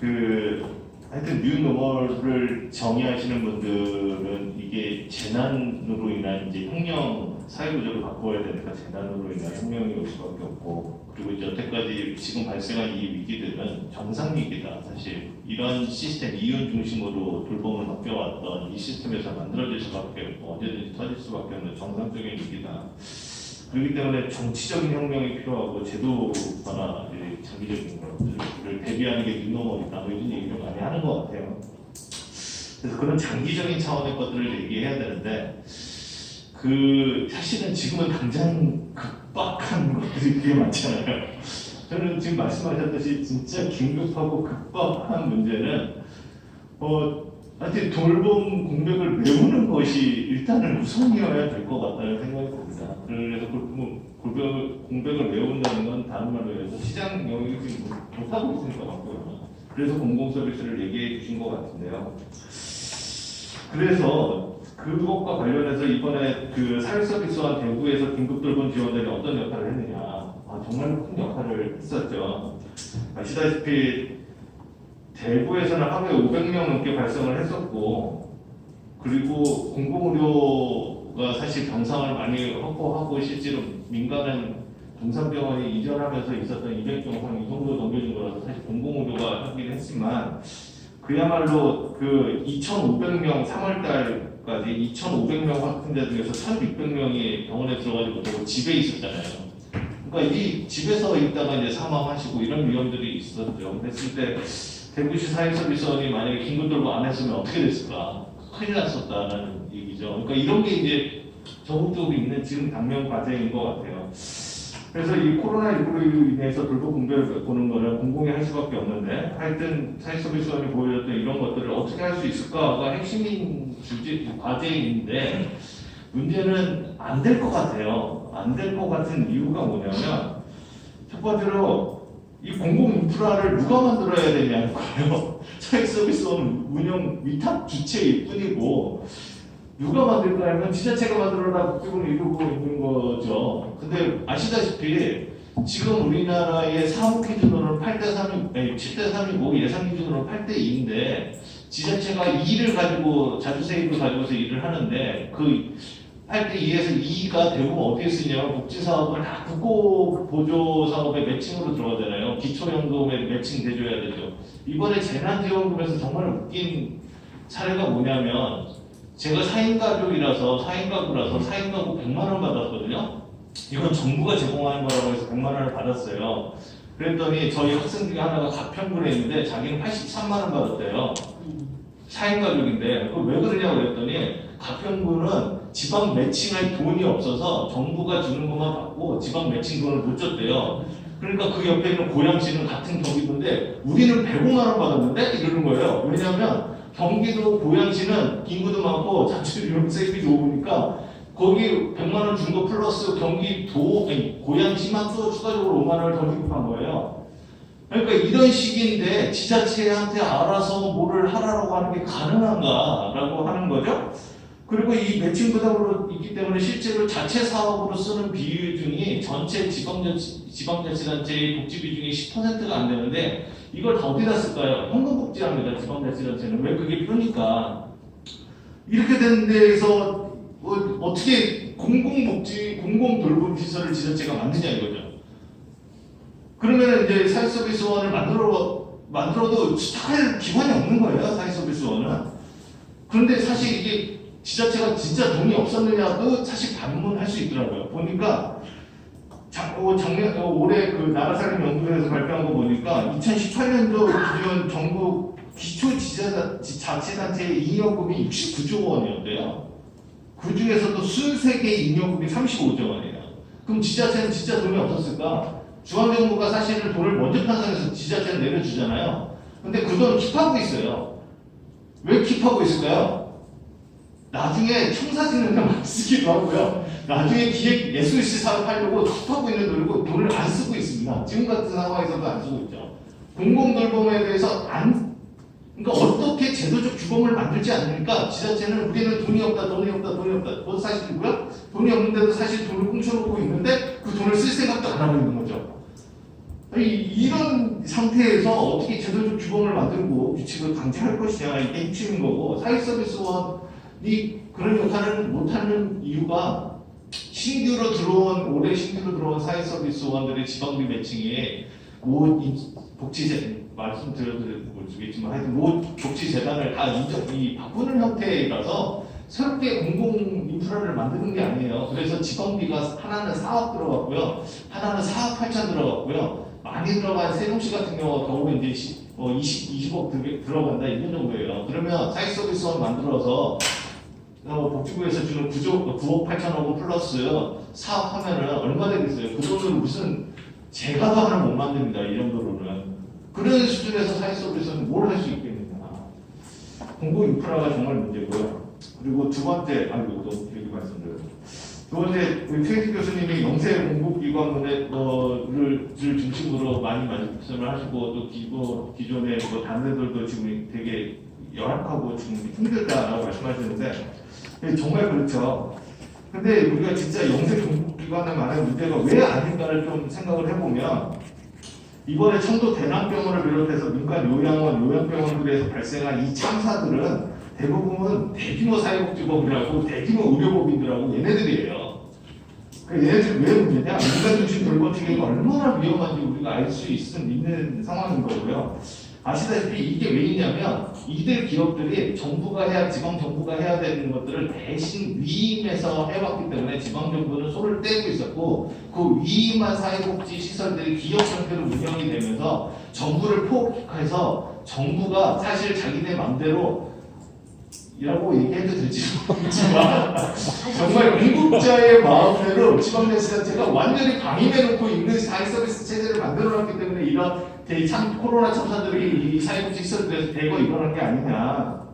그 하여튼 뉴 노멀을 정의하시는 분들은 이게 재난으로 인한 이제 혁명 사회 구조를 바꿔야 되니까 재난으로 인한 혁명이 올 수밖에 없고 그리고 이제 여태까지 지금 발생한 이 위기들은 정상 위기다 사실 이런 시스템 이윤 중심으로 돌봄을 바뀌어왔던 이 시스템에서 만들어질 수밖에 없고 언제든지 터질 수밖에 없는 정상적인 위기다. 그렇기 때문에 정치적인 혁명이 필요하고 제도 변화, 이제 장기적인 것들을 대비하는 게 뉴노멀이다. 뭐 이런 얘기를 많이 하는 것 같아요. 그래서 그런 장기적인 차원의 것들을 얘기해야 되는데 그 사실은 지금은 당장 급박한 것들이 되게 많잖아요. 저는 지금 말씀하셨듯이 진짜 긴급하고 급박한 문제는 어 하여튼 돌봄 공백을 메우는 것이 일단은 우선이어야 될 것 같다는 생각이 듭니다. 공백을 메운다는 건 다른 말로 해서 시장 영역이 못하고 있으니까 맞고요. 그래서 공공 서비스를 얘기해 주신 것 같은데요. 그래서 그것과 관련해서 이번에 그 사회서비스와 대구에서 긴급 돌봄 지원들이 어떤 역할을 했느냐. 아, 정말 큰 역할을 했었죠. 아시다시피 대구에서는 하루에 500명 넘게 발생을 했었고 그리고 공공의료가 사실 병상을 많이 확보하고 실제로 민간은 동산병원이 이전하면서 있었던 200병상 이 정도 넘겨준 거라서 사실 공공의료가 하긴 했지만 그야말로 그 2,500명 3월달까지 2,500명 확진자 중에서 1,600명이 병원에 들어가지고 못하고 집에 있었잖아요. 그러니까 이 집에서 있다가 이제 사망하시고 이런 위험들이 있었죠. 그랬을 때 대구시 사회서비스원이 만약에 긴급돌보 안 했으면 어떻게 됐을까? 큰일 났었다는 얘기죠. 그러니까 이런 게 이제 전국적으로 있는 지금 당면 과제인 것 같아요. 그래서 이 코로나19로 인해서 돌봄 공백을 보는 거는 공공이 할 수밖에 없는데 하여튼 사회서비스원이 보여줬던 이런 것들을 어떻게 할 수 있을까가 핵심인 주제, 과제인데 문제는 안 될 것 같아요. 안 될 것 같은 이유가 뭐냐면 첫 번째로 이 공공 인프라를 누가 만들어야 되냐는 거예요. 사회서비스원 운영 위탁 주체일 뿐이고 누가 만들까 하면 지자체가 만들어라 국적을 이루고 있는 거죠. 근데 아시다시피 지금 우리나라의 사무 기준으로는 8대 3, 아니 7대 3이고 예상 기준으로는 8대 2인데 지자체가 2를 가지고 자주세입을 가지고서 일을 하는데 그 8대 2에서 2가 대부분 어디에 쓰냐면 복지사업은 다 국고 보조 사업에 매칭으로 들어가잖아요. 기초연금에 매칭 돼줘야 되죠. 이번에 재난지원금에서 정말 웃긴 사례가 뭐냐면 제가 4인 가족이라서 4인 가구라서 4인 가구 100만 원 받았거든요. 이건 정부가 제공하는 거라고 해서 100만 원을 받았어요. 그랬더니 저희 학생 중에 하나가 가평군에 있는데 자기는 83만 원 받았대요. 4인 가족인데 그걸 왜 그러냐고 그랬더니 가평군은 지방 매칭할 돈이 없어서 정부가 주는 것만 받고 지방 매칭 돈을 못 줬대요. 그러니까 그 옆에 있는 고양시는 같은 경기도인데 우리는 105만 원 받았는데 이러는 거예요. 왜냐하면 경기도 고양시는 인구도 많고 자치료 세입이 좋으니까 거기 100만 원 준 거 플러스 경기도 아니 고양시만 또 추가적으로 5만 원을 더 지급한 거예요. 그러니까 이런 식인데 지자체한테 알아서 뭐를 하라고 하는 게 가능한가라고 하는 거죠. 그리고 이 매칭 부담으로 있기 때문에 실제로 자체 사업으로 쓰는 비중이 전체 지방자치, 지방자치단체의 복지 비중이 10%가 안 되는데 이걸 다 어디다 쓸까요? 현금복지합니다. 지방자치단체는 왜 그게 표니까 이렇게 된 데에서 어, 어떻게 공공복지, 공공돌봄 시설을 지자체가 만드냐 이거죠. 그러면 이제 사회서비스원을 만들어 만들어도 할 기관이 없는 거예요. 사회서비스원은. 그런데 사실 이게 지자체가 진짜 돈이 없었느냐도 사실 반문할 수 있더라고요. 보니까 자, 어, 작년 어, 올해 그 나라 살림 보니까 2018년도 기준 전국 기초 자치단체의 잉여금이 69조 원이었대요. 그 중에서도 순세계 잉여금이 35조 원이에요. 그럼 지자체는 진짜 돈이 없었을까? 중앙정부가 사실은 돈을 먼저 편성해서 지자체는 내려주잖아요. 근데 그 돈을 킵하고 있어요. 왜 킵하고 있을까요? 나중에 청사 짓는 데 많이 쓰기도 하고요. 나중에 기획 예술시 사업하려고 킵하고 있는 돈이고 돈을 안 쓰고 있습니다. 지금 같은 상황에서도 안 쓰고 있죠. 공공돌봄에 대해서 안 그러니까 어떻게 제도적 규범을 만들지 않으니까 지자체는 우리는 돈이 없다, 돈이 없다, 돈이 없다. 그것도 사실이고요. 돈이 없는데도 사실 돈을 훔쳐놓고 있는데 그 돈을 쓸 생각도 안 하고 있는 거죠. 이런 상태에서 어떻게 제도적 규범을 만들고 규칙을 강제할 것이냐 이게 핵심인 거고 사회서비스원이 그런 역할을 못하는 신규로 들어온 올해 신규로 들어온 사회서비스원들의 지방비 매칭에 모 인- 복지재 말씀드려도 모르겠지만 하여튼 모 복지재단을 다 인정 이 바꾸는 형태라서 새롭게 공공 인프라를 만드는 게 아니에요. 그래서 지방비가 하나는 4억 들어갔고요, 하나는 4억 8천 들어갔고요. 많이 들어간 세종시 같은 경우 겨우 이제 10, 어, 20, 20억 들, 들어간다 이런 정도예요. 그러면 사회 서비스원 만들어서 어, 복지부에서 주는 9조, 9억 8천억 플러스 4억 하면은 얼마 되겠어요? 그 돈으로 무슨 제가 도 하나 못 만듭니다. 이 정도로는. 그런 수준에서 사회 서비스는 뭘 할 수 있겠느냐. 공공 인프라가 정말 문제고요. 그리고 두 번째, 아이고, 또 여기 말씀드려요. 두 번째, 우리 최희식 교수님이 영세 공급기관을 를 중심으로 많이 말씀을 하시고 또 기존의 뭐 단체들도 지금 되게 열악하고 지금 힘들다라고 말씀하시는데 네, 정말 그렇죠. 근데 우리가 진짜 영세 공급기관에 만한 문제가 왜 아닌가를 좀 생각을 해보면 이번에 청도 대남병원을 비롯해서 민간 요양원, 요양병원들에서 발생한 이 참사들은 대부분은 대규모 사회복지법이라고 대규모 의료법인들하고 얘네들이에요. 그 얘네들 왜 문제냐? 민간 중심 돌봄체계가 얼마나 위험한지 우리가 알 수 있는 상황인 거고요. 아시다시피 이게 왜이냐면 이들 기업들이 정부가 해야 지방 정부가 해야 되는 것들을 대신 위임해서 해왔기 때문에 지방 정부는 손을 떼고 있었고 그 위임한 사회복지 시설들이 기업 형태로 운영이 되면서 정부를 포획해서 정부가 사실 자기네 맘대로 이라고 얘기해도 될지 모르지만 정말 공급자의 마음대로 지방자치단체가 완전히 방임해놓고 있는 사회서비스 체제를 만들어놨기 때문에 이런 대- 참 코로나 참사들이 이 사회복지 시설들에서 대거 일어난 게 아니냐.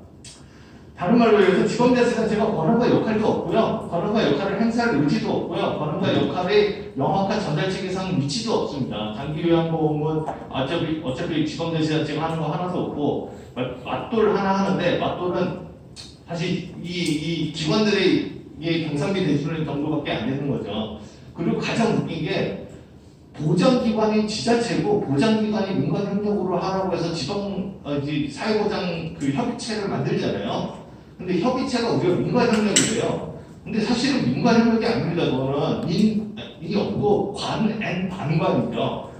다른 말로 해서 지방자치단체가 권한과 역할도 없고요. 권한과 역할을 행사할 의지도 없고요. 권한과 역할의 명확한 전달체계상 위치도 없습니다. 장기요양보험은 어차피, 어차피 지방자치단체가 하는 거 하나도 없고 맞- 맞돌 하나 하는데 맞돌은 사실 이, 이 기관들의 이 경상비 대출은 정도밖에 안 되는 거죠. 그리고 가장 웃긴 게 보장기관이 지자체고 보장기관이 민간협력으로 하라고 해서 지방 어, 사회보장 그 협의체를 만들잖아요. 근데 협의체가 우리가 민간협력이래요. 근데 사실은 민간협력이 아닙니다. 그거는 민 이 없고 관 앤 반관이죠.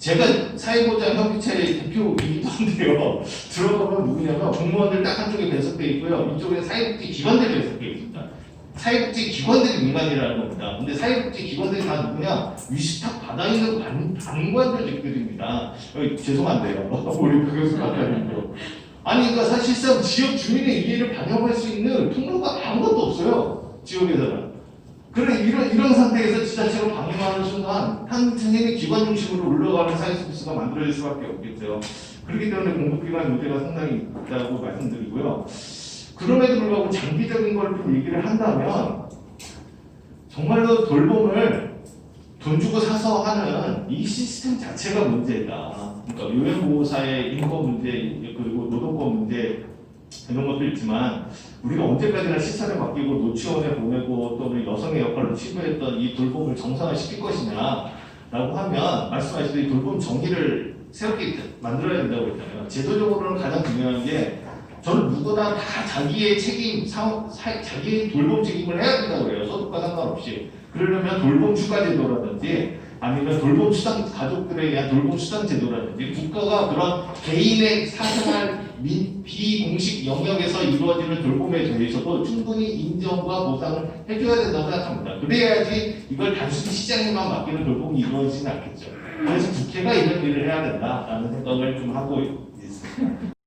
제가 사회보장 협의체 대표이기도 한데요. 들어가면 누구냐면 공무원들 딱 한쪽에 배석돼 있고요. 이쪽에 사회복지 기관들이 배석돼 있습니다. 사회복지 기관들이 민간이라는 겁니다. 근데 사회복지 기관들이 다 누구냐? 위시탁 받아 있는 반, 반관들입니다. 어, 죄송한데요. 우리 그 교수 맞다니요. 아니, 그러니까 사실상 지역 주민의 이해를 반영할 수 있는 통로가 아무것도 없어요. 지역에서는. 그래 이런 이런 상태에서 지자체로 방임하는 순간 한 선생님이 기관 중심으로 올라가는 사회 서비스가 만들어질 수밖에 없겠죠. 그렇기 때문에 공급기관 문제가 상당히 있다고 말씀드리고요. 그럼에도 불구하고 장기적인 걸 좀 얘기를 한다면 정말로 돌봄을 돈 주고 사서 하는 이 시스템 자체가 문제다. 그러니까 요양보호사의 인권 문제 그리고 노동법 문제 이런 것도 있지만 우리가 언제까지나 시설에 맡기고 노치원에 보내고 또는 여성의 역할을 치부했던 이 돌봄을 정상화시킬 것이냐라고 하면 말씀하신 이 돌봄 정의를 새롭게 만들어야 된다고 했잖아요. 제도적으로는 가장 중요한 게 저는 누구나 다 자기의 책임, 사, 사, 자기의 돌봄 책임을 해야 된다고 그래요. 소득과 상관없이. 그러려면 돌봄 추가 제도라든지 아니면 돌봄 수당 가족들에 대한 돌봄 수당 제도라든지 국가가 그런 개인의 사생활 민, 비공식 영역에서 이루어지는 돌봄에 대해서도 충분히 인정과 보상을 해줘야 된다고 생각합니다. 그래야지 이걸 단순히 시장에만 맡기는 돌봄이 이루어지지는 않겠죠. 그래서 국회가 이런 일을 해야 된다라는 생각을 좀 하고 있습니다.